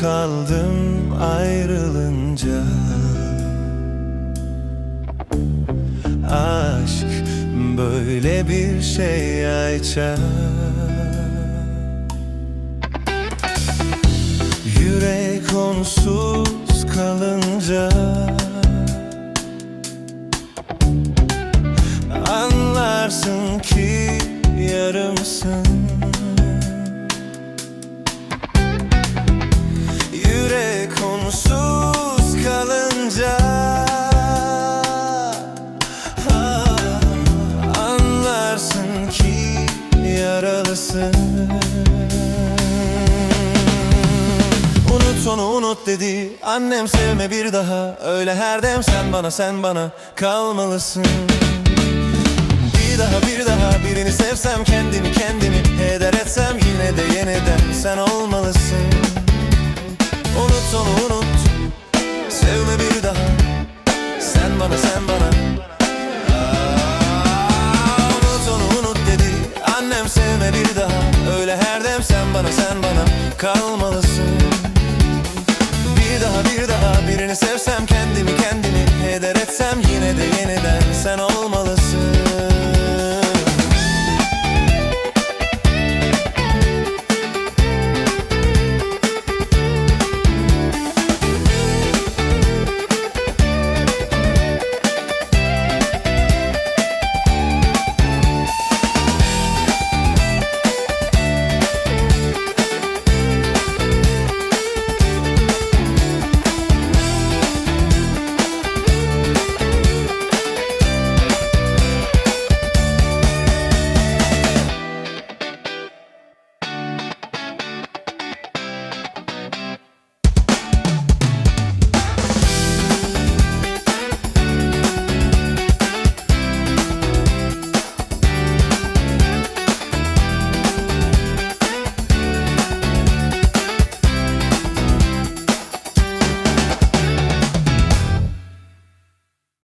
Kaldım ayrılınca. Aşk böyle bir şey Ayça Yürek onsuz kalınca. Anlarsın ki yarımsın yaralısın Unut onu unut dedi. Annem sevme bir daha. Öyle her dem sen bana sen bana kalmalısın. Bir daha bir daha birini sevsem kendimi kendimi Heder etsem yine de yeniden sen olmalısın. Unut onu unut. Sevme bir daha. Sen bana sen bana Annem sevme bir daha. Öyle her dem sen bana sen bana kalmalısın. Bir daha bir daha birini sevsem kendimi kendimi Heder etsem yine de yeniden sen ol